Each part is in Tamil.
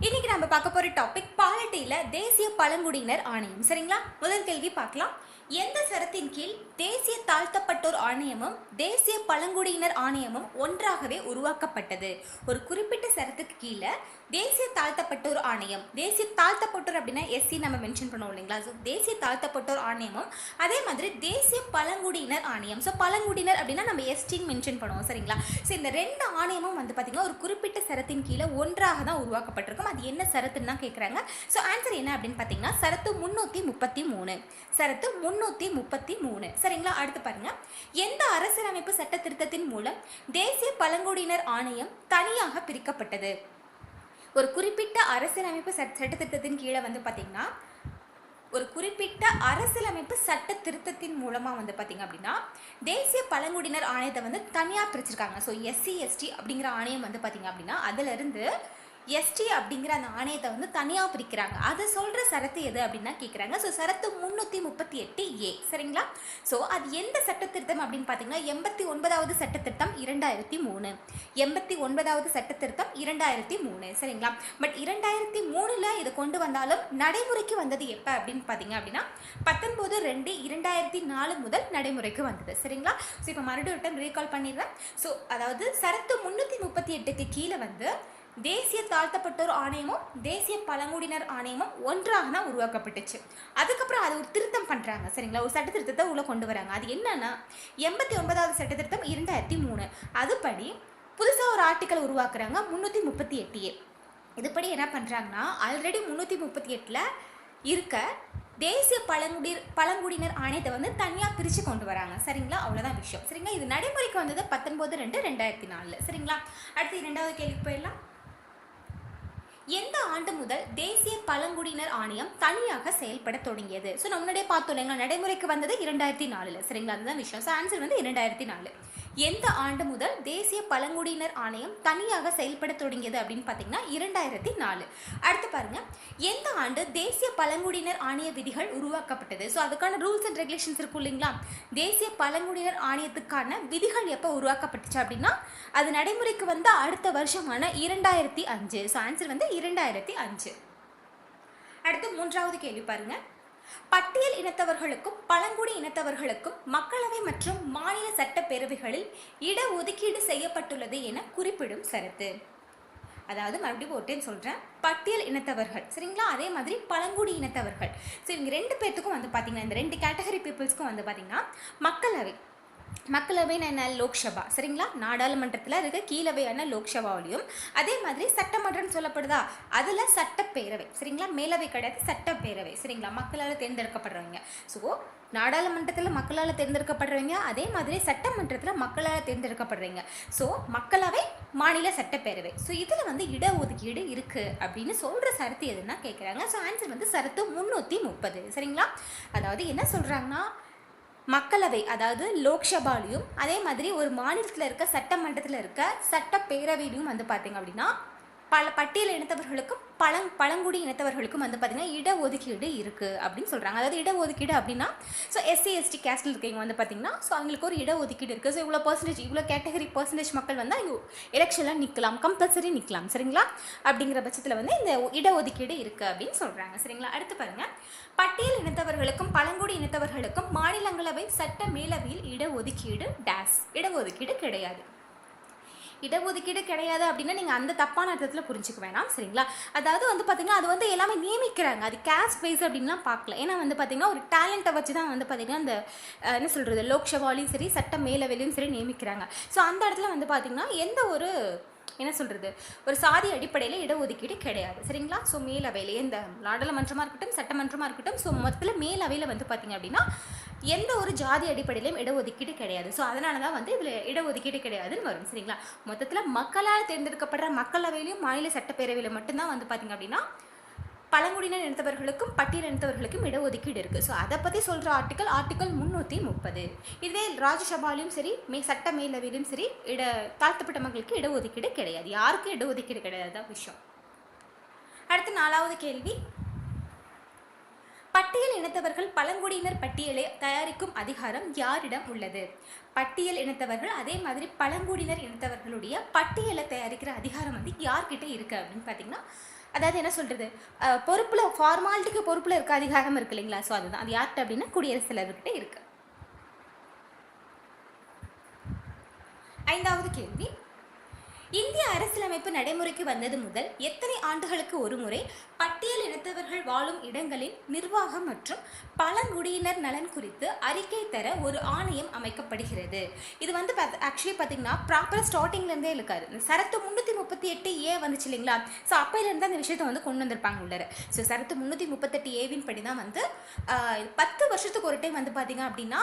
இன்னைக்கு நம்ம பார்க்க போற டாபிக் பாலிட்டியில தேசிய பழங்குடியினர் ஆணையம். சரிங்களா? முதல் கேள்வி பார்க்கலாம். எந்த சரத்தின் கீழ் தேசிய தாழ்த்தப்பட்டோர் ஆணையமும் தேசிய பழங்குடியினர் ஆணையமும் ஒன்றாகவே உருவாக்கப்பட்டது? ஒரு குறிப்பிட்ட சரத்துக்கு கீழே தேசிய தாழ்த்தப்பட்டோர் ஆணையம். தேசிய தாழ்த்தப்பட்டோர் அப்படின்னா எஸ்சி நம்ம மென்ஷன் பண்ணுவோம் இல்லைங்களா? ஸோ தேசிய தாழ்த்தப்பட்டோர் ஆணையமும் அதே மாதிரி தேசிய பழங்குடியினர் ஆணையம். ஸோ பழங்குடியினர் அப்படின்னா நம்ம எஸ்டின்னு மென்ஷன் பண்ணுவோம் சரிங்களா? ஸோ இந்த ரெண்டு ஆணையமும் வந்து பார்த்திங்கன்னா ஒரு குறிப்பிட்ட சரத்தின் கீழே ஒன்றாக தான் உருவாக்கப்பட்டிருக்கும். அது என்ன சரத்துன்னு தான் கேட்குறாங்க ஸோ ஆன்சர் என்ன அப்படின்னு பார்த்தீங்கன்னா சரத்து முந்நூற்றி முப்பத்தி மூணு. சரத்து முந்நூற்றி முப்பத்தி மூணு. சரிங்களா? அடுத்து பாருங்கள் எந்த அரசியலமைப்பு சட்ட திருத்தத்தின் மூலம் தேசிய பழங்குடியினர் ஆணையம் தனியாக பிரிக்கப்பட்டது? ஒரு குறிப்பிட்ட அரசியலமைப்பு சட்ட சட்டத்திட்டத்தின் கீழே வந்து பார்த்தீங்கன்னா ஒரு குறிப்பிட்ட அரசியலமைப்பு சட்ட திருத்தத்தின் மூலமாக வந்து பார்த்தீங்க அப்படின்னா தேசிய பழங்குடியினர் ஆணையத்தை வந்து தனியாக பிரிச்சிருக்காங்க. ஸோ எஸ்சி எஸ்டி அப்படிங்கிற ஆணையம் வந்து பார்த்தீங்க அப்படின்னா அதிலிருந்து எஸ்டி அப்படிங்கிற அந்த ஆணையத்தை வந்து தனியாக பிரிக்கிறாங்க. அதை சொல்கிற சரத்து எது அப்படின்னா கேட்குறாங்க ஸோ சரத்து முந்நூற்றி முப்பத்தி எட்டு ஏ சரிங்களா? ஸோ அது எந்த சட்டத்திருத்தம் அப்படின்னு பார்த்தீங்கன்னா எண்பத்தி ஒன்பதாவது சட்டத்திருத்தம் இரண்டாயிரத்தி மூணு. எண்பத்தி ஒன்பதாவது சட்டத்திருத்தம் இரண்டாயிரத்தி மூணு. சரிங்களா? பட் இரண்டாயிரத்தி மூணில் இது கொண்டு வந்தாலும் நடைமுறைக்கு வந்தது எப்போ அப்படின்னு பார்த்தீங்க அப்படின்னா பத்தொன்பது ரெண்டு இரண்டாயிரத்தி நாலு முதல் நடைமுறைக்கு வந்தது. சரிங்களா? ஸோ இப்போ மறுபடியும் டைம் ரீகால் பண்ணிடுறேன். ஸோ அதாவது சரத்து முந்நூற்றி முப்பத்தி எட்டுக்கு கீழே வந்து தேசிய தாழ்த்தப்பட்டோர் ஆணையமும் தேசிய பழங்குடியினர் ஆணையமும் ஒன்றாக தான் உருவாக்கப்பட்டுச்சு. அதுக்கப்புறம் அது ஒரு திருத்தம் பண்ணுறாங்க சரிங்களா? ஒரு சட்ட திருத்தத்தை உள்ளே கொண்டு வராங்க. அது என்னன்னா எண்பத்தி ஒன்பதாவது சட்ட திருத்தம் இரண்டாயிரத்தி மூணு. அதுபடி புதுசாக ஒரு ஆர்டிக்கல் உருவாக்குறாங்க முந்நூற்றி முப்பத்தி எட்டு ஏ. இதுபடி என்ன பண்ணுறாங்கன்னா ஆல்ரெடி முந்நூற்றி முப்பத்தி எட்டில் இருக்க தேசிய பழங்குடி பழங்குடியினர் ஆணையத்தை வந்து தனியாக பிரித்து கொண்டு வராங்க. சரிங்களா? அவ்வளோதான் விஷயம். சரிங்களா? இது நடைமுறைக்கு வந்தது பத்தொன்பது ரெண்டு ரெண்டாயிரத்தி நாலில். சரிங்களா? அடுத்து இரண்டாவது கேள்விக்கு போயிடலாம். எந்த ஆண்டு முதல் தேசிய பழங்குடியினர் ஆணையம் தனியாக செயல்பட தொடங்கியது? ஸோ நம்ம முன்னாடியே பார்த்தோம் இல்லைங்களா நடைமுறைக்கு வந்தது இரண்டாயிரத்தி நாலில். சரிங்களா? அதுதான் விஷயம். ஸோ ஆன்சர் வந்து இரண்டாயிரத்தி நாலு. எந்த ஆண்டு முதல் தேசிய பழங்குடியினர் ஆணையம் தனியாக செயல்பட தொடங்கியது அப்படின்னு பார்த்தீங்கன்னா இரண்டாயிரத்தி நாலு. அடுத்து பாருங்க. எந்த ஆண்டு தேசிய பழங்குடியினர் ஆணைய விதிகள் உருவாக்கப்பட்டது? ஸோ அதுக்கான ரூல்ஸ் அண்ட் ரெகுலேஷன்ஸ் இருக்கும் இல்லைங்களா? தேசிய பழங்குடியினர் ஆணையத்துக்கான விதிகள் எப்போ உருவாக்கப்பட்டுச்சு அப்படின்னா அது நடைமுறைக்கு வந்த அடுத்த வருஷமான இரண்டாயிரத்தி அஞ்சு. ஸோ ஆன்சர் வந்து இரண்டாயிரத்தி அஞ்சு. அடுத்து மூன்றாவது கேள்வி பாருங்கள் பட்டியல் இனத்தவர்களுக்கும் பழங்குடி இனத்தவர்களுக்கும் மக்களவை மற்றும் மாநில சட்டப்பேரவைகளில் இடஒதுக்கீடு செய்யப்பட்டுள்ளது என குறிப்பிடும் சரத்து. அதாவது மறுபடியும் ஒரு டைம் சொல்கிறேன் பட்டியல் இனத்தவர்கள். சரிங்களா? அதே மாதிரி பழங்குடி இனத்தவர்கள். ஸோ இவங்க ரெண்டு பேர்த்துக்கும் வந்து பார்த்தீங்கன்னா இந்த ரெண்டு கேட்டகரி பீப்புள்ஸ்க்கும் வந்து பார்த்தீங்கன்னா மக்களவை. மக்களவைன்னு என்ன லோக்சபா? சரிங்களா? நாடாளுமன்றத்தில் இருக்க கீழவையான லோக்சபாவிலையும் அதே மாதிரி சட்டமன்றம்னு சொல்லப்படுதா? அதில் சட்டப்பேரவை. சரிங்களா? மேலவை கிடையாது சட்டப்பேரவை. சரிங்களா? மக்களால் தேர்ந்தெடுக்கப்படுறவங்க. ஸோ நாடாளுமன்றத்தில் மக்களால் தேர்ந்தெடுக்கப்படுறவங்க அதே மாதிரி சட்டமன்றத்தில் மக்களால் தேர்ந்தெடுக்கப்படுறவங்க. ஸோ மக்களவை மாநில சட்டப்பேரவை. ஸோ இதில் வந்து இடஒதுக்கீடு இருக்குது அப்படின்னு சொல்கிற சரத்து எதுன்னா கேட்குறாங்க ஸோ ஆன்சர் வந்து சரத்து முந்நூற்றி முப்பது. சரிங்களா? அதாவது என்ன சொல்கிறாங்கன்னா மக்களவை அதாவது லோக்சபாலையும் அதே மாதிரி ஒரு மாநிலத்தில் இருக்க சட்டமன்றத்தில் இருக்க சட்டப்பேரவையிலையும் வந்து பார்த்தீங்க அப்படின்னா பல பட்டியல் இனத்தவர்களுக்கும் பழங் பழங்குடி இனத்தவர்களுக்கும் வந்து பார்த்திங்கன்னா இடஒதுக்கீடு இருக்குது அப்படின்னு சொல்கிறாங்க அதாவது இடஒதுக்கீடு அப்படின்னா ஸோ எஸ்சி எஸ்டி கேஸ்டில் இருக்கவங்க வந்து பார்த்திங்கன்னா ஸோ அவங்களுக்கு ஒரு இடஒதுக்கீடு இருக்குது ஸோ இவ்வளோ பர்சன்டேஜ் இவ்வளோ கேட்டகரி பர்சன்டேஜ் மக்கள் வந்து அவங்க எலெக்ஷனில் நிற்கலாம் கம்பல்சரி நிற்கலாம் சரிங்களா? அப்படிங்கிற பட்சத்தில் வந்து இந்த இடஒதுக்கீடு இருக்குது அப்படின்னு சொல்கிறாங்க சரிங்களா? அடுத்து பாருங்கள் பட்டியல் இனத்தவர்களுக்கும் பழங்குடி இனத்தவர்களுக்கும் மாநிலங்களவை சட்ட மேலவையில் இடஒதுக்கீடு டேஸ் இடஒதுக்கீடு கிடையாது. இடஒதுக்கீடு கிடையாது அப்படின்னா நீங்கள் அந்த தப்பான அர்த்தத்தில் புரிஞ்சுக்க வேணாம் சரிங்களா? அதாவது வந்து பார்த்தீங்கன்னா அது வந்து எல்லாமே நியமிக்கிறாங்க. அது கேஸ்ட் வைஸ் அப்படின்லாம் பார்க்கல. ஏன்னா வந்து பார்த்தீங்கன்னா ஒரு டேலண்ட்டை வச்சு தான் வந்து பார்த்தீங்கன்னா அந்த என்ன சொல்கிறது லோக்சபாலையும் சரி சட்ட மேலவையிலையும் சரி நியமிக்கிறாங்க. ஸோ அந்த இடத்துல வந்து பார்த்தீங்கன்னா எந்த ஒரு என்ன சொல்கிறது ஒரு சாதி அடிப்படையில் இடஒதுக்கீடு கிடையாது சரிங்களா? ஸோ மேலவையில் எந்த நாடாளுமன்றமாக இருக்கட்டும் சட்டமன்றமாக இருக்கட்டும் ஸோ மொத்தத்தில் மேலவையில் வந்து பார்த்தீங்க அப்படின்னா எந்த ஒரு ஜாதி அடிப்படையிலும் இடஒதுக்கீடு கிடையாது. ஸோ அதனால தான் வந்து இதில் இடஒதுக்கீடு கிடையாதுன்னு வரும். சரிங்களா? மொத்தத்தில் மக்களால் தேர்ந்தெடுக்கப்படுற மக்களவையிலையும் மாநில சட்டப்பேரவையில் மட்டும்தான் வந்து பார்த்தீங்க அப்படின்னா பழங்குடியினர் இனத்தவர்களுக்கும் பட்டியல் இனத்தவர்களுக்கும் இடஒதுக்கீடு இருக்குது ஸோ அதை பற்றி சொல்கிற ஆர்டிக்கல் ஆர்டிக்கல் முந்நூற்றி முப்பது. இதே ராஜ்யசபாலையும் சரி மே சட்ட மேலவையிலும் சரி இட தாழ்த்தப்பட்ட மக்களுக்கு இடஒதுக்கீடு கிடையாது. யாருக்கும் இடஒதுக்கீடு கிடையாது தான் விஷயம். அடுத்து நாலாவது கேள்வி. இனத்தவர்கள் பழங்குடியினர் பட்டியலை தயாரிக்கும் அதிகாரம் யாரிடம் உள்ளது? பட்டியல் இனத்தவர்கள் அதே மாதிரி பழங்குடியினர் இனத்தவர்களுடைய பட்டியலை தயாரிக்கிற அதிகாரம் வந்து யார்கிட்ட இருக்கு அப்படின்னு பார்த்தீங்கன்னா அதாவது என்ன சொல்கிறது பொறுப்பில் ஃபார்மாலிட்டிக்கு பொறுப்பில் இருக்க அதிகாரம் இருக்கு இல்லைங்களா? ஸோ அதுதான். அது யார்கிட்ட அப்படின்னா குடியரசு தலைவர்கிட்ட இருக்கு. ஐந்தாவது கேள்வி. இந்திய அரசியலமைப்பு நடைமுறைக்கு வந்தது முதல் எத்தனை ஆண்டுகளுக்கு ஒருமுறை பட்டியல் இனத்தவர்கள் வாழும் இடங்களின் நிர்வாகம் மற்றும் பழங்குடியினர் நலன் குறித்து அறிக்கை தர ஒரு ஆணையம் அமைக்கப்படுகிறது. இது வந்து ஆக்சுவலி பார்த்தீங்கன்னா ப்ராப்பராக ஸ்டார்டிங்லேருந்தே இருக்காது சரத்து முந்நூற்றி முப்பத்தி எட்டு ஏ வந்துச்சு இல்லைங்களா? ஸோ அப்பையிலேருந்து அந்த விஷயத்தை வந்து கொண்டு வந்திருப்பாங்க உள்ளார. ஸோ சரத்து முந்நூற்றி முப்பத்தெட்டு ஏவின் படி தான் வந்து பத்து வருஷத்துக்கு ஒரு டைம் வந்து பார்த்தீங்க அப்படின்னா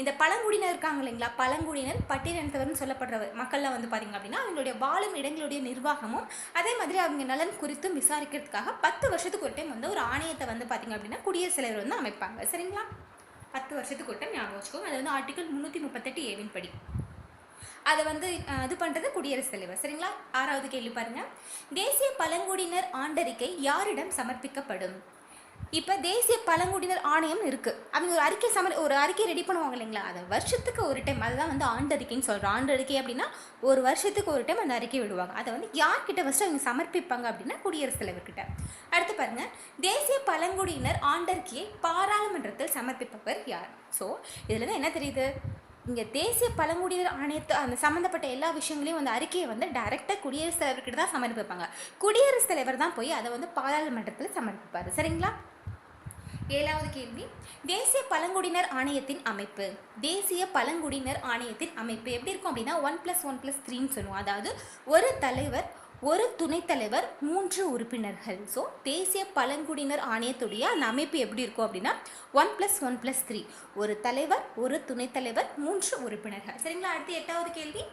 இந்த பழங்குடியினர் இருக்காங்க இல்லைங்களா? பழங்குடியினர் பட்டியலினத்தவர்னு சொல்லப்படுற மக்கள்லாம் வந்து பார்த்தீங்க அப்படின்னா அவங்களுடைய வாழும் இடங்களுடைய நிர்வாகமும் அதே மாதிரி அவங்க நலன் குறித்தும் விசாரிக்கிறதுக்காக பத்து வருஷத்துக்கு ஒரு டைம் வந்து ஒரு ஆணையத்தை வந்து பார்த்தீங்க அப்படின்னா குடியரசு தலைவர் வந்து அமைப்பாங்க. சரிங்களா? பத்து வருஷத்துக்கு ஒரு டைம் ஞாபகம் வச்சுக்கோங்க. அது வந்து ஆர்டிகல் முந்நூற்றி முப்பத்தெட்டு ஏவின் படி. அதை வந்து இது பண்ணுறது குடியரசுத் தலைவர். சரிங்களா? ஆறாவது கேள்வி பாருங்க. தேசிய பழங்குடியினர் ஆண்டறிக்கை யாரிடம் சமர்ப்பிக்கப்படும்? இப்போ தேசிய பழங்குடியினர் ஆணையம் இருக்குது அவங்க ஒரு அறிக்கை சமர் ஒரு அறிக்கை ரெடி பண்ணுவாங்க இல்லைங்களா? அதை வருஷத்துக்கு ஒரு டைம் அதுதான் வந்து ஆண்டறிக்கைன்னு சொல்கிறோம் ஆண்டறிக்கை அப்படின்னா ஒரு வருஷத்துக்கு ஒரு டைம் அந்த அறிக்கை விடுவாங்க. அதை வந்து யார்கிட்ட ஃபஸ்ட்டு அவங்க சமர்ப்பிப்பாங்க அப்படின்னா குடியரசுத் தலைவர்கிட்ட. அடுத்து பாருங்க. தேசிய பழங்குடியினர் ஆண்டறிக்கையை பாராளுமன்றத்தில் சமர்ப்பிப்பவர் யார்? ஸோ இதில் என்ன தெரியுது? இங்கே தேசிய பழங்குடியினர் ஆணையத்தை அந்த சம்மந்தப்பட்ட எல்லா விஷயங்களையும் அந்த அறிக்கையை வந்து டைரெக்டாக குடியரசுத் தலைவர்கிட்ட தான் சமர்ப்பிப்பாங்க. குடியரசுத் தலைவர் தான் போய் அதை வந்து பாராளுமன்றத்தில் சமர்ப்பிப்பார். சரிங்களா? ஏழாவது கேள்வி. தேசிய பழங்குடியினர் ஆணையத்தின் அமைப்பு. தேசிய பழங்குடியினர் ஆணையத்தின் அமைப்பு எப்படி இருக்கும் அப்படின்னா ஒன் ப்ளஸ் ஒன் ப்ளஸ் த்ரீன்னு சொல்லுவோம். அதாவது ஒரு தலைவர் ஒரு துணைத் தலைவர் மூன்று உறுப்பினர்கள். ஸோ தேசிய பழங்குடியினர் ஆணையத்துடைய அந்த அமைப்பு எப்படி இருக்கும் அப்படின்னா one plus one plus three ஒரு தலைவர் ஒரு துணைத் தலைவர் மூன்று உறுப்பினர்கள். சரிங்களா அடுத்து எட்டாவது கேள்வி.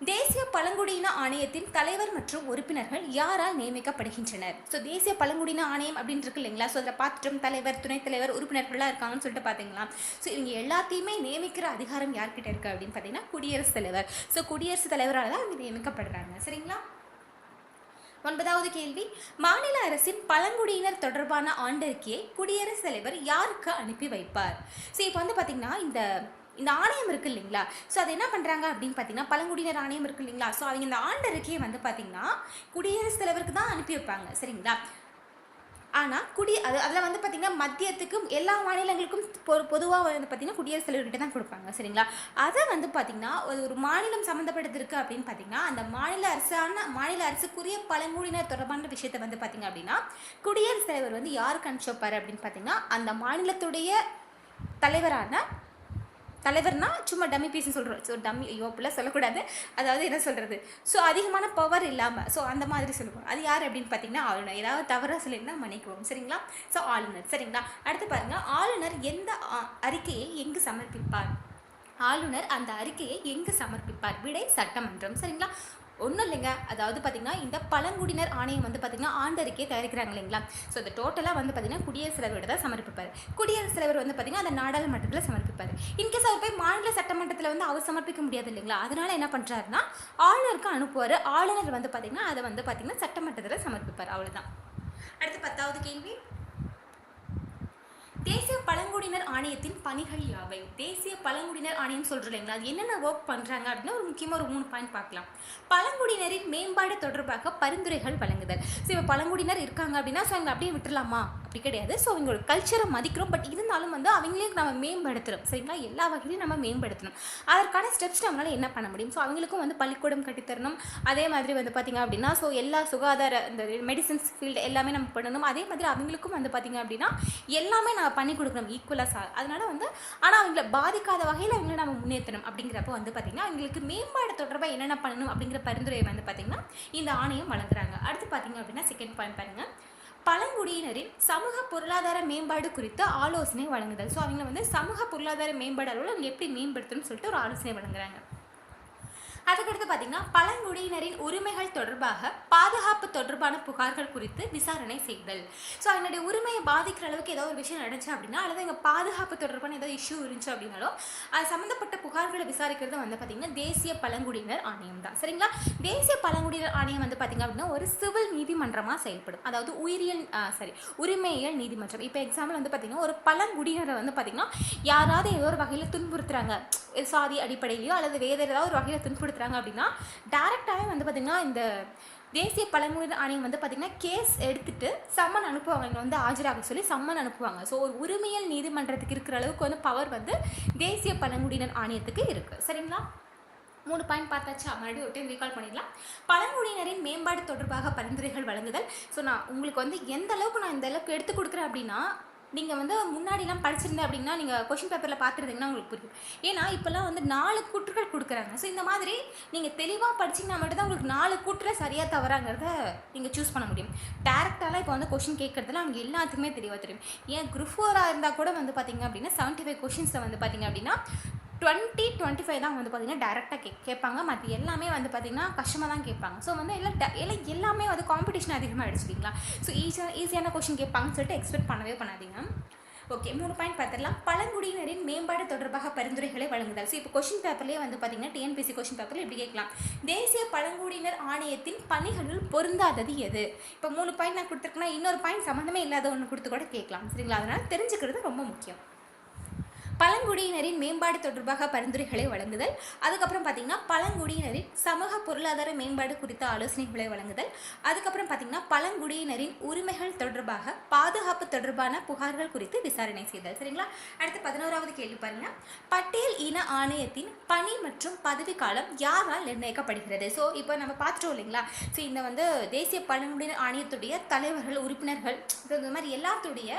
தேசிய பழங்குடியின ஆணையத்தின் தலைவர் மற்றும் உறுப்பினர்கள் யாரால் நியமிக்கப்படுகின்றனர்? ஸோ தேசிய பழங்குடியின ஆணையம் அப்படின்னு இருக்கு இல்லைங்களா? ஸோ அதில் பார்த்துட்டோம் தலைவர் துணைத் தலைவர் உறுப்பினர்கள்லாம் இருக்காங்கன்னு சொல்லிட்டு பார்த்தீங்களா? ஸோ இவங்க எல்லாத்தையுமே நியமிக்கிற அதிகாரம் யார்கிட்ட இருக்கு அப்படின்னு பார்த்தீங்கன்னா குடியரசுத் தலைவர். ஸோ குடியரசுத் தலைவரால் தான் அவங்க நியமிக்கப்படுறாங்க. சரிங்களா? ஒன்பதாவது கேள்வி. மாநில அரசின் பழங்குடியினர் தொடர்பான ஆண்டறிக்கையை குடியரசுத் தலைவர் யாருக்கு அனுப்பி வைப்பார்? ஸோ இப்போ வந்து பார்த்தீங்கன்னா இந்த இந்த ஆணையம் இருக்கு இல்லைங்களா? ஸோ அது என்ன பண்ணுறாங்க அப்படின்னு பார்த்தீங்கன்னா பழங்குடியினர் ஆணையம் இருக்கு இல்லைங்களா? ஸோ அவங்க இந்த ஆண்டறிக்கையை வந்து பார்த்தீங்கன்னா குடியரசுத் தலைவருக்கு தான் அனுப்பி வைப்பாங்க. சரிங்களா? ஆனால் குடி அது அதில் வந்து பார்த்திங்கன்னா மத்தியத்துக்கும் எல்லா மாநிலங்களுக்கும் பொ பொதுவாக வந்து பார்த்திங்கன்னா குடியரசுத் தலைவர்கிட்ட தான் கொடுப்பாங்க சரிங்களா? அதை வந்து பார்த்திங்கன்னா ஒரு ஒரு மாநிலம் சம்மந்தப்பட்டது அப்படின்னு பார்த்திங்கன்னா அந்த மாநில அரசான மாநில அரசுக்குரிய பழங்குடியினர் தொடர்பான விஷயத்தை வந்து பார்த்திங்க அப்படின்னா குடியரசுத் தலைவர் வந்து யார் அனுப்பிச்சு அப்படின்னு பார்த்திங்கன்னா அந்த மாநிலத்துடைய தலைவரான தலைவர்னா சும்மா டம்மி பீஸ்னு சொல்கிறோம் ஸோ டம்மி ஐயோ அப்படிலாம் சொல்லக்கூடாது. அதாவது என்ன சொல்கிறது ஸோ அதிகமான பவர் இல்லாமல் ஸோ அந்த மாதிரி சொல்லுவோம். அது யார் அப்படின்னு பார்த்தீங்கன்னா ஆளுநர். ஏதாவது தவறாக சொல்லியிருந்தால் மன்னிக்குவோம். சரிங்களா? ஸோ ஆளுநர். சரிங்களா? அடுத்து பாருங்கள் ஆளுநர் எந்த அறிக்கையை எங்கு சமர்ப்பிப்பார்? ஆளுநர் அந்த அறிக்கையை எங்கு சமர்ப்பிப்பார்? விடை சட்டமன்றம். சரிங்களா? ஒன்றும் இல்லைங்க. அதாவது பார்த்திங்கன்னா இந்த பழங்குடியினர் ஆணையம் வந்து பார்த்தீங்கன்னா ஆண்டறிக்கையை தயாரிக்கிறாங்க இல்லைங்களா? ஸோ இந்த டோட்டலாக வந்து பார்த்தீங்கன்னா குடியரசுத் தலைவர்கிட்ட தான் சமர்ப்பிப்பார். குடியரசுத் தலைவர் வந்து பார்த்தீங்கன்னா அந்த நாடாளுமன்றத்தில் சமர்ப்பிப்பார். இன்கேஸ் அவர் போய் மாநில சட்டமன்றத்தில் வந்து அவர் சமர்ப்பிக்க முடியாது இல்லைங்களா? அதனால் என்ன பண்ணுறாருன்னா ஆளுநருக்கு அனுப்புவார். ஆளுநர் வந்து பார்த்திங்கன்னா அதை வந்து பார்த்திங்கன்னா சட்டமன்றத்தில் சமர்ப்பிப்பார். அவ்வளோதான் அடுத்து பத்தாவது கேள்வி. தேசிய பழங்குடியினர் ஆணையத்தின் பணிகள் யாவை? தேசிய பழங்குடியினர் ஆணையம் சொல்கிறோம் இல்லைங்களா அது என்னென்ன ஒர்க் பண்ணுறாங்க அப்படின்னா ஒரு முக்கியமாக ஒரு மூணு பாயிண்ட் பார்க்கலாம். பழங்குடியினரின் மேம்பாடு தொடர்பாக பரிந்துரைகள் வழங்குதல். ஸோ இப்போ பழங்குடியினர் இருக்காங்க அப்படின்னா ஸோ அங்கே அப்படியே விட்டுலாமா அப்படி கிடையாது. ஸோ அவங்களோட கல்ச்சரை மதிக்கிறோம். பட் இருந்தாலும் வந்து அவங்களையும் நம்ம மேம்படுத்துகிறோம் சரிங்களா? எல்லா வகையிலையும் நம்ம மேம்படுத்தணும். அதற்கான ஸ்டெப்ஸ் நம்மளால் என்ன பண்ண முடியும்? ஸோ அவங்களுக்கும் வந்து பள்ளிக்கூடம் கட்டித்தரணும். அதே மாதிரி வந்து பார்த்திங்க அப்படின்னா ஸோ எல்லா சுகாதார இந்த மெடிசன்ஸ் ஃபீல்டு எல்லாமே நம்ம பண்ணணும். அதே மாதிரி அவங்களுக்கும் வந்து பார்த்திங்க அப்படின்னா எல்லாமே நம்ம பண்ணி கொடுக்கணும். ஈக்குவலாக சா அதனால வந்து ஆனால் அவங்கள பாதிக்காத வகையில் அவங்கள நம்ம முன்னேற்றணும். அப்படிங்கிறப்ப வந்து பார்த்திங்கன்னா அவங்களுக்கு மேம்பாடு தொடர்பாக என்னென்ன பண்ணணும் அப்படிங்கிற பரிந்துரையை வந்து பார்த்திங்கன்னா இந்த ஆணையம் வழங்குறாங்க. அடுத்து பார்த்திங்க அப்படின்னா செகண்ட் பாயிண்ட் பாருங்கள் பழங்குடியினரின் சமூக பொருளாதார மேம்பாடு குறித்து ஆலோசனை வழங்குதல். ஸோ அவங்க வந்து சமூக பொருளாதார மேம்பாடு அளவில் அவங்க எப்படி மேம்படுத்தணும்னு சொல்லிட்டு ஒரு ஆலோசனை வழங்குறாங்க. அதுக்கடுத்து பார்த்தீங்கன்னா பழங்குடியினரின் உரிமைகள் தொடர்பாக பாதுகாப்பு தொடர்பான புகார்கள் குறித்து விசாரணை செய்தல். ஸோ அதனுடைய உரிமையை பாதிக்கிற அளவுக்கு ஏதோ ஒரு விஷயம் நடந்துச்சு அப்படின்னா அல்லது எங்கள் பாதுகாப்பு தொடர்பான ஏதோ இஷ்யூ இருந்துச்சு அப்படின்னாலும் அது சம்மந்தப்பட்ட புகார்களை விசாரிக்கிறது வந்து பார்த்திங்கன்னா தேசிய பழங்குடியினர் ஆணையம் தான். சரிங்களா? தேசிய பழங்குடியினர் ஆணையம் வந்து பார்த்திங்க அப்படின்னா ஒரு சிவில் நீதிமன்றமாக செயல்படும். அதாவது உயிரியல் சாரி உரிமையியல் நீதிமன்றம். இப்போ எக்ஸாம்பிள் வந்து பார்த்திங்கன்னா ஒரு பழங்குடியினரை வந்து பார்த்திங்கன்னா யாராவது ஏதோ ஒரு வகையில் துன்புறுத்துறாங்க. சாதி அடிப்படையிலையோ அல்லது வேறு ஏதாவது ஒரு வகையில் துன்புறுத்து துன்புறுத்துறாங்க அப்படின்னா டேரெக்டாகவே வந்து பார்த்திங்கன்னா இந்த தேசிய பழங்குடியினர் ஆணையம் வந்து பார்த்திங்கன்னா கேஸ் எடுத்துட்டு சம்மன் அனுப்புவாங்க. இங்கே வந்து ஆஜராக சொல்லி சம்மன் அனுப்புவாங்க. ஸோ ஒரு உரிமையல் நீதிமன்றத்துக்கு இருக்கிற அளவுக்கு வந்து பவர் வந்து தேசிய பழங்குடியினர் ஆணையத்துக்கு இருக்குது சரிங்களா? மூணு பாயிண்ட் பார்த்தாச்சா? மறுபடியும் ஒரு டைம் ரீகால் பண்ணிடலாம். பழங்குடியினரின் மேம்பாடு தொடர்பாக பரிந்துரைகள் வழங்குதல். ஸோ நான் உங்களுக்கு வந்து எந்த அளவுக்கு நான் இந்த அளவுக்கு எடுத்து கொடுக்குறேன் அப்படின்னா நீங்கள் வந்து முன்னாடிலாம் படிச்சிருந்தேன் அப்படின்னா நீங்கள் கொஷின் பேப்பரில் பார்த்துருந்தீங்கன்னா உங்களுக்கு புரியும். ஏன்னா இப்போல்லாம் வந்து நாலு கூற்றுகள் கொடுக்குறாங்க. ஸோ இந்த மாதிரி நீங்கள் தெளிவாக படிச்சிங்கன்னா மட்டும்தான் உங்களுக்கு நாலு கூற்றில் சரியாக தவறாங்கிறத நீங்கள் சூஸ் பண்ண முடியும். டேரெக்டாலாம் இப்போ வந்து கொஷின் கேட்குறதுல அவங்க எல்லாத்துக்குமே தெளிவாக தெரியும். ஏன் குரூப் ஃபோராக இருந்தால் கூட வந்து பார்த்தீங்க அப்படின்னா செவன்ட்டி ஃபைவ் கொஷின்ஸில் வந்து பார்த்தீங்க அப்படின்னா டுவெண்ட்டி டுவெண்ட்டி ஃபைவ் தான் வந்து பார்த்தீங்கன்னா டேரெக்டாக கே கேட்பாங்க. மற்ற எல்லாமே வந்து பார்த்தீங்கன்னா கஷ்டமாக தான் கேட்பாங்க. ஸோ வந்து எல்லாம் ட- எல்லாம் எல்லாமே வந்து காம்படிஷன் அதிகமாக அடிச்சிட்டிங்களா ஸோ ஈஸியாக ஈஸியான கொஷின் கேட்பாங்கன்னு சொல்லிட்டு எக்ஸ்பெக்ட் பண்ணவே பண்ணாதீங்க. ஓகே மூணு பாயிண்ட் பார்த்துடலாம். பழங்குடியினரின் மேம்பாடு தொடர்பாக பரிந்துரைகளை வழங்குதல். ஸோ இப்போ கொஷின் பேப்பர்லேயே வந்து பார்த்தீங்கன்னா டிஎன்பிசி கொஷின் பேப்பரில் இப்படி கேட்கலாம். தேசிய பழங்குடியினர் ஆணையத்தின் பணிகளுள் பொருந்தாதது எது? இப்போ மூணு பாயிண்ட் நான் கொடுத்துருக்கேன்னா இன்னொரு பாயிண்ட் சம்மந்தமே இல்லாத ஒன்று கொடுத்து கூட கேட்கலாம். சரிங்களா? அதனால் தெரிஞ்சுக்கிறது ரொம்ப முக்கியம். பழங்குடியினரின் மேம்பாடு தொடர்பாக பரிந்துரைகளை வழங்குதல். அதுக்கப்புறம் பார்த்திங்கன்னா பழங்குடியினரின் சமூக பொருளாதார மேம்பாடு குறித்த ஆலோசனைகளை வழங்குதல். அதுக்கப்புறம் பார்த்தீங்கன்னா பழங்குடியினரின் உரிமைகள் தொடர்பாக பாதுகாப்பு தொடர்பான புகார்கள் குறித்து விசாரணை செய்தல். சரிங்களா? அடுத்து பதினோராவது கேள்வி பாருங்கன்னா பட்டியல் இன ஆணையத்தின் பணி மற்றும் பதவி காலம் யாரால் நிர்ணயிக்கப்படுகிறது? ஸோ இப்போ நம்ம பார்த்துட்டோம் இல்லைங்களா? ஸோ இந்த வந்து தேசிய பழங்குடியினர் ஆணையத்துடைய தலைவர்கள் உறுப்பினர்கள் இந்த மாதிரி எல்லாத்துடைய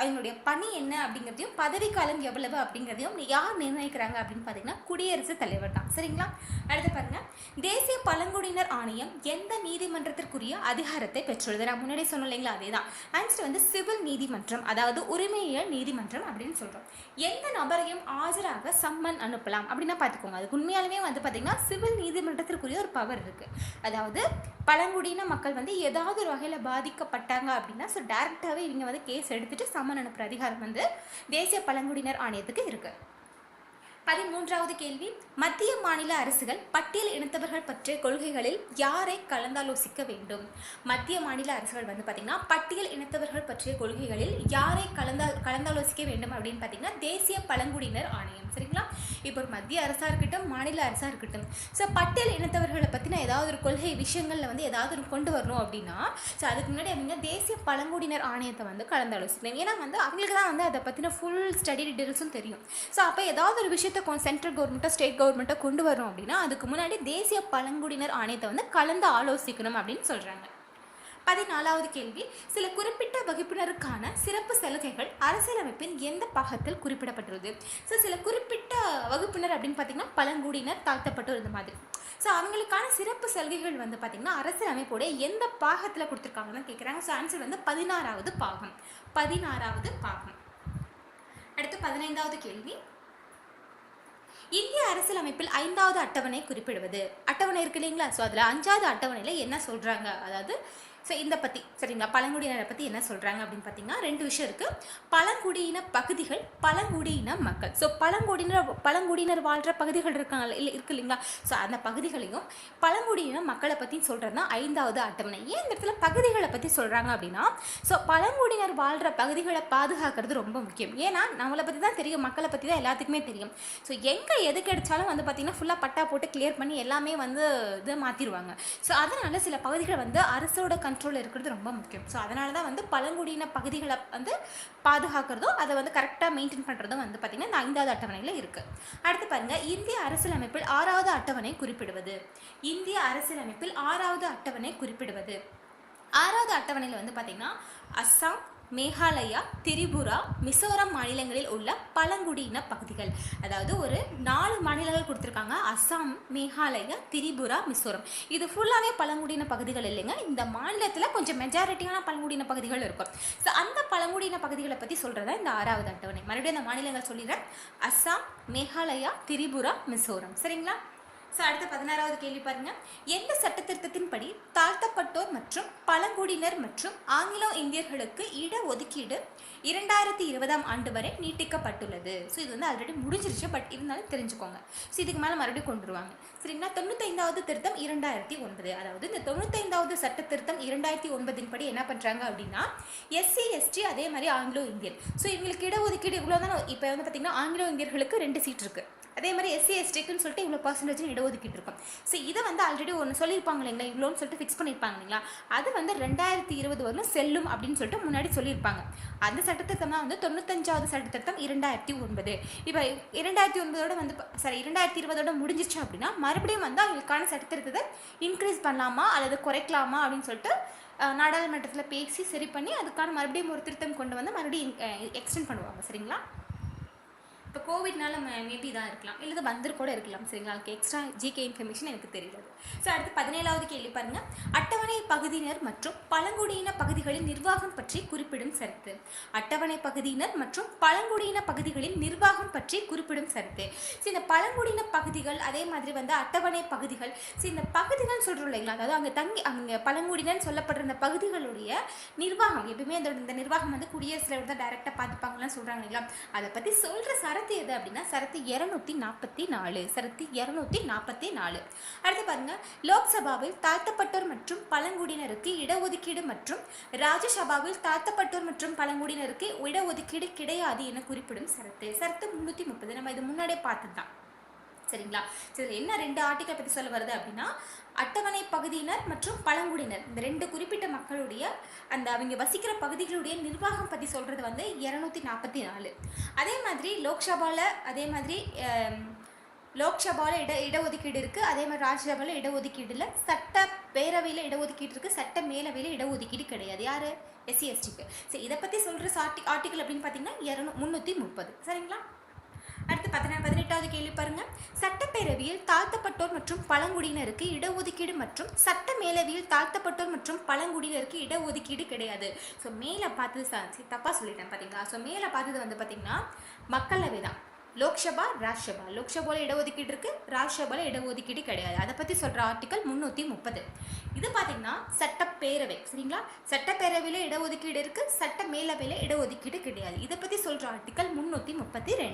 அவங்களுடைய பணி என்ன அப்படிங்கிறதையும் பதவி காலம் எவ்வளவு அப்படிங்கிறதையும் யார் நிர்ணயிக்கிறாங்க அப்படின்னு பார்த்தீங்கன்னா குடியரசுத் தலைவர் தான். சரிங்களா? அடுத்து பாருங்கள் தேசிய பழங்குடியினர் ஆணையம் எந்த நீதிமன்றத்திற்குரிய அதிகாரத்தை பெற்றுள்ளது? நான் முன்னாடி சொன்னோம் இல்லைங்களா? அதே தான் அண்ட் வந்து சிவில் நீதிமன்றம் அதாவது உரிமையியல் நீதிமன்றம் அப்படின்னு சொல்கிறோம் எந்த நபரையும் ஆஜராக சம்மன் அனுப்பலாம்? அப்படின்னா பார்த்துக்கோங்க. அதுக்கு உண்மையாலுமே வந்து பார்த்தீங்கன்னா சிவில் நீதிமன்றத்திற்குரிய ஒரு பவர் இருக்குது அதாவது பழங்குடியின மக்கள் வந்து ஏதாவது ஒரு வகையில் பாதிக்கப்பட்டாங்க அப்படின்னா ஸோ டேரெக்டாகவே இவங்க வந்து கேஸ் எடுத்துட்டு சம்மன் அனுப்புகிற அதிகாரம் வந்து தேசிய பழங்குடியினர் ஆணையத்துக்கு இருக்குது பதிமூன்றாவது கேள்வி. மத்திய மாநில அரசுகள் பட்டியல் இனத்தவர்கள் பற்றிய கொள்கைகளில் யாரை கலந்தாலோசிக்க வேண்டும்? மத்திய மாநில அரசுகள் வந்து பார்த்திங்கன்னா பட்டியல் இனத்தவர்கள் பற்றிய கொள்கைகளில் யாரை கலந்தா கலந்தாலோசிக்க வேண்டும் அப்படின்னு பார்த்தீங்கன்னா தேசிய பழங்குடியினர் ஆணையம். சரிங்களா? இப்போ ஒரு மத்திய அரசாக இருக்கட்டும் மாநில அரசாக இருக்கட்டும். ஸோ பட்டியல் இனத்தவர்களை பற்றின ஏதாவது ஒரு கொள்கை விஷயங்களில் வந்து ஏதாவது ஒரு கொண்டு வரணும் அப்படின்னா ஸோ அதுக்கு முன்னாடி அவங்க தேசிய பழங்குடியினர் ஆணையத்தை வந்து கலந்தாலோசிக்கணும். ஏன்னா வந்து அவங்களுக்கு தான் வந்து அதை பற்றின ஃபுல் ஸ்டடி டீட்டெயில்ஸும் தெரியும். ஸோ அப்போ ஏதாவது ஒரு விஷயத்தை சென்ட்ரல் கவர்மெண்ட்டோ ஸ்டேட் கவர்மெண்ட்டோ கொண்டு வரோம் அப்படின்னா அதுக்கு முன்னாடி தேசிய பழங்குடியினர் ஆணையத்தை வந்து கலந்து ஆலோசிக்கணும் அப்படின்னு சொல்கிறாங்க பதினாலாவது கேள்வி. சில குறிப்பிட்ட வகுப்பினருக்கான சிறப்பு சலுகைகள் அரசியலமைப்பின் எந்த பாகத்தில் குறிப்பிடப்பட்டுள்ளது? ஸோ சில குறிப்பிட்ட வகுப்பினர் அப்படின்னு பார்த்தீங்கன்னா பழங்குடியினர் தாழ்த்தப்பட்டு இருந்த மாதிரி. ஸோ அவங்களுக்கான சிறப்பு சலுகைகள் வந்து பார்த்திங்கன்னா அரசியலமைப்போடைய எந்த பாகத்தில் கொடுத்துருக்காங்கன்னு கேட்குறாங்க ஸோ ஆன்சர் வந்து பதினாறாவது பாகம். பதினாறாவது பாகம். அடுத்து பதினைந்தாவது கேள்வி. இந்திய அரசியலமைப்பில் ஐந்தாவது அட்டவணை குறிப்பிடுவது. அட்டவணை இருக்கு இல்லைங்களா? ஸோ அதில் அஞ்சாவது அட்டவணையில் என்ன சொல்கிறாங்க அதாவது ஸோ இந்த பற்றி சரிங்களா? பழங்குடியினரை பற்றி என்ன சொல்கிறாங்க அப்படின்னு பார்த்தீங்கன்னா ரெண்டு விஷயம் இருக்குது பழங்குடியின பகுதிகள் பழங்குடியின மக்கள். ஸோ பழங்குடியினர் பழங்குடியினர் வாழ்கிற பகுதிகள் இருக்காங்க இல்லை இருக்கு இல்லைங்களா? ஸோ அந்த பகுதிகளையும் பழங்குடியின மக்களை பற்றி சொல்கிறது தான் ஐந்தாவது அட்டவணை. ஏன் இந்த இடத்துல பகுதிகளை பற்றி சொல்கிறாங்க அப்படின்னா ஸோ பழங்குடியினர் வாழ்கிற பகுதிகளை பாதுகாக்கிறது ரொம்ப முக்கியம். ஏன்னா நம்மளை பற்றி தான் தெரியும் மக்களை பற்றி தான் எல்லாத்துக்குமே தெரியும். ஸோ எங்கே எது கிடைச்சாலும் வந்து பார்த்திங்கன்னா ஃபுல்லாக பட்டா போட்டு கிளியர் பண்ணி எல்லாமே வந்து இது மாற்றிடுவாங்க ஸோ அதனால் சில பகுதிகள் வந்து அரசோட கண் கண்ட்ரோல் இருக்கிறது ரொம்ப முக்கியம். ஸோ அதனால தான் வந்து பழங்குடியின பகுதிகளை வந்து பாதுகாக்கிறதும் அதை வந்து கரெக்டாக மெயின்டைன் பண்ணுறதும் வந்து பார்த்திங்கன்னா இந்த ஐந்தாவது அட்டவணையில் இருக்குது அடுத்து பாருங்கள் இந்திய அரசியலமைப்பில் ஆறாவது அட்டவணை குறிப்பிடுவது. இந்திய அரசியலமைப்பில் ஆறாவது அட்டவணை குறிப்பிடுவது. ஆறாவது அட்டவணையில் வந்து பார்த்திங்கன்னா அஸ்ஸாம் மேகாலயா திரிபுரா மிசோரம் மாநிலங்களில் உள்ள பழங்குடியின பகுதிகள். அதாவது ஒரு நாலு மாநிலங்கள் கொடுத்துருக்காங்க. அஸ்ஸாம் மேகாலயா திரிபுரா மிசோரம். இது ஃபுல்லாகவே பழங்குடியின பகுதிகள் இல்லைங்க. இந்த மாநிலத்தில் கொஞ்சம் மெஜாரிட்டியான பழங்குடியின பகுதிகள் இருக்கும். ஸோ அந்த பழங்குடியின பகுதிகளை பற்றி சொல்கிறதா இந்த ஆறாவது அட்டவணை. மறுபடியும் அந்த மாநிலங்கள் சொல்லிடுறேன். அஸ்ஸாம் மேகாலயா திரிபுரா மிசோரம். சரிங்களா? ஸோ அடுத்த பதினாறாவது கேள்வி பாருங்க. எந்த சட்டத்திருத்தத்தின்படி தாழ்த்தப்பட்டோர் மற்றும் பழங்குடியினர் மற்றும் ஆங்கிலோ இந்தியர்களுக்கு இட ஒதுக்கீடு இரண்டாயிரத்தி இருபதாம் ஆண்டு வரை நீட்டிக்கப்பட்டுள்ளது. ஸோ இது வந்து ஆல்ரெடி முடிஞ்சிருச்சு பட் இருந்தாலும் தெரிஞ்சுக்கோங்க. ஸோ இதுக்கு மேலே மறுபடியும் கொண்டு வருவாங்க. சரிங்களா தொண்ணூத்தைந்தாவது திருத்தம் இரண்டாயிரத்தி ஒன்பது அதாவது இந்த தொண்ணூத்தைந்தாவது சட்ட திருத்தம் இரண்டாயிரத்தி ஒன்பதின் படி என்ன பண்ணுறாங்க அப்படின்னா எஸ்சி எஸ்டி அதே மாதிரி ஆங்கிலோ இந்தியன். ஸோ இவங்களுக்கு இடஒதுக்கீடு இவ்வளோ தான் இப்போ வந்து பார்த்திங்கன்னா ஆங்கிலோ இந்தியர்களுக்கு ரெண்டு சீட் இருக்குது அதே மாதிரி எஸ்சி எஸ்டிக்குன்னு சொல்லிட்டு இவ்வளோ பர்சன்டேஜ் இடஒதுக்கீடு இருக்கும். ஸோ இதை வந்து ஆல்ரெடி ஒன்று சொல்லியிருப்பாங்க இல்லைங்களா? இவ்வளோன்னு சொல்லிட்டு ஃபிக்ஸ் பண்ணியிருப்பாங்க இல்லைங்களா? அது வந்து ரெண்டாயிரத்தி இருபது வரலும் செல்லும் அப்படின்னு சொல்லிட்டு முன்னாடி சொல்லியிருப்பாங்க. அந்த சட்டத்திட்டம் தான் வந்து தொண்ணூத்தஞ்சாவது சட்டத்திட்டம் இரண்டாயிரத்தி ஒன்பது. இப்போ இரண்டாயிரத்தி ஒன்பதோட வந்து சாரி இரண்டாயிரத்தி இருபதோட முடிஞ்சிச்சு அப்படின்னா மறுபடியும் வந்து அவங்களுக்கான சட்டத்திட்டத்தை இன்க்ரீஸ் பண்ணலாமா? அல்லது குறைக்கலாமா? அப்படின்னு சொல்லிட்டு நாடாளுமன்றத்தில் பேசி சரி பண்ணி அதுக்கான மறுபடியும் ஒரு திருத்தம் கொண்டு வந்து மறுபடியும் எக்ஸ்டெண்ட் பண்ணுவாங்க. சரிங்களா? இப்போ கோவிட்னால மேபி இதாக இருக்கலாம் இல்லை இது வந்து கூட இருக்கலாம். சரிங்களா? அதுக்கு எக்ஸ்ட்ரா ஜிகே இன்ஃபர்மேஷன் எனக்கு தெரியல ஸோ அடுத்து பதினேழாவது கேள்வி பாருங்க. அட்டவணை பகுதியினர் மற்றும் பழங்குடியின பகுதிகளின் நிர்வாகம் பற்றி குறிப்பிடும் சரத்து. அட்டவணை பகுதியினர் மற்றும் பழங்குடியின பகுதிகளின் நிர்வாகம் பற்றி குறிப்பிடும் சரத்து. ஸோ இந்த பழங்குடியின பகுதிகள் அதே மாதிரி வந்து அட்டவணை பகுதிகள். ஸோ இந்த பகுதிகள் சொல்கிறோம் இல்லைங்களா? அதாவது அங்கே தங்கி அங்கே பழங்குடியினர் சொல்லப்படுற இந்த பகுதிகளுடைய நிர்வாகம். எப்பயுமே அந்த இந்த நிர்வாகம் வந்து குடியரசுத் தலைவர் தான் டைரெக்டாக பார்த்துப்பாங்கலாம் சொல்கிறாங்க இல்லைங்களா? அதை பற்றி சொல்கிற சரத்து எது அப்படின்னா சரத்து இரநூத்தி நாற்பத்தி நாலு. சரத்து இரநூத்தி நாற்பத்தி நாலு. அடுத்து பாருங்க. லோக்சபாவில் தாழ்த்தப்பட்டோர் மற்றும் பழங்குடியினருக்கு இடஒதுக்கீடு மற்றும் ராஜ்யசபாவில் தாழ்த்தப்பட்டோர் மற்றும் பழங்குடியினருக்கு இடஒதுக்கீடு கிடையாது என குறிப்பிடும் சரத்து. சரத்து முன்னூற்றி முப்பது. நம்ம இது முன்னாடியே பார்த்தது தான் சரிங்களா? சரி என்ன ரெண்டு ஆர்டிக்கல் பற்றி சொல்ல வருது அப்படின்னா அட்டவணை பகுதியினர் மற்றும் பழங்குடியினர். இந்த ரெண்டு குறிப்பிட்ட மக்களுடைய அந்த அவங்க வசிக்கிற பகுதிகளுடைய நிர்வாகம் பற்றி சொல்கிறது வந்து இரநூத்தி நாற்பத்தி நாலு. அதே மாதிரி லோக்சபாவில் அதே மாதிரி லோக்சபாவில் இட இடஒதுக்கீடு இருக்குது அதே மாதிரி ராஜ்யசபாவில் இடஒதுக்கீடு இல்லை. சட்ட பேரவையில் இடஒதுக்கீடு இருக்குது சட்ட மேலவையில் இடஒதுக்கீடு கிடையாது. யார்? எஸ்சி எஸ்டிக்கு சரி இதை பற்றி சொல்கிற சாட்டி ஆர்டிக்கல் அப்படின்னு பார்த்தீங்கன்னா இரநூ முந்நூற்றி முப்பது. சரிங்களா? அடுத்து பதினா பதினெட்டாவது கேள்வி பாருங்கள் சட்டப்பேரவையில் தாழ்த்தப்பட்டோர் மற்றும் பழங்குடியினருக்கு இடஒதுக்கீடு மற்றும் சட்ட மேலவையில் தாழ்த்தப்பட்டோர் மற்றும் பழங்குடியினருக்கு இடஒதுக்கீடு கிடையாது. ஸோ மேலே பார்த்தது ச- தப்பாக சொல்லிட்டேன் பார்த்தீங்களா ஸோ மேலே பார்த்தது வந்து பார்த்தீங்கன்னா மக்களவை தான் லோக்சபா ராஜ்யசபா லோக்சபாவில் இடஒதுக்கீடு இருக்குது ராஜ்யசபாவில் இடஒதுக்கீடு கிடையாது. அதை பற்றி சொல்கிற ஆர்டிக்கல் முந்நூற்றி முப்பது. இது பார்த்திங்கன்னா சட்டப்பேரவை. சரிங்களா? சட்டப்பேரவையில் இடஒதுக்கீடு இருக்குது சட்ட மேலவையில் இடஒதுக்கீடு கிடையாது. இதை பற்றி சொல்கிற ஆர்டிக்கல் முந்நூற்றி முப்பத்தி ரெண்டு.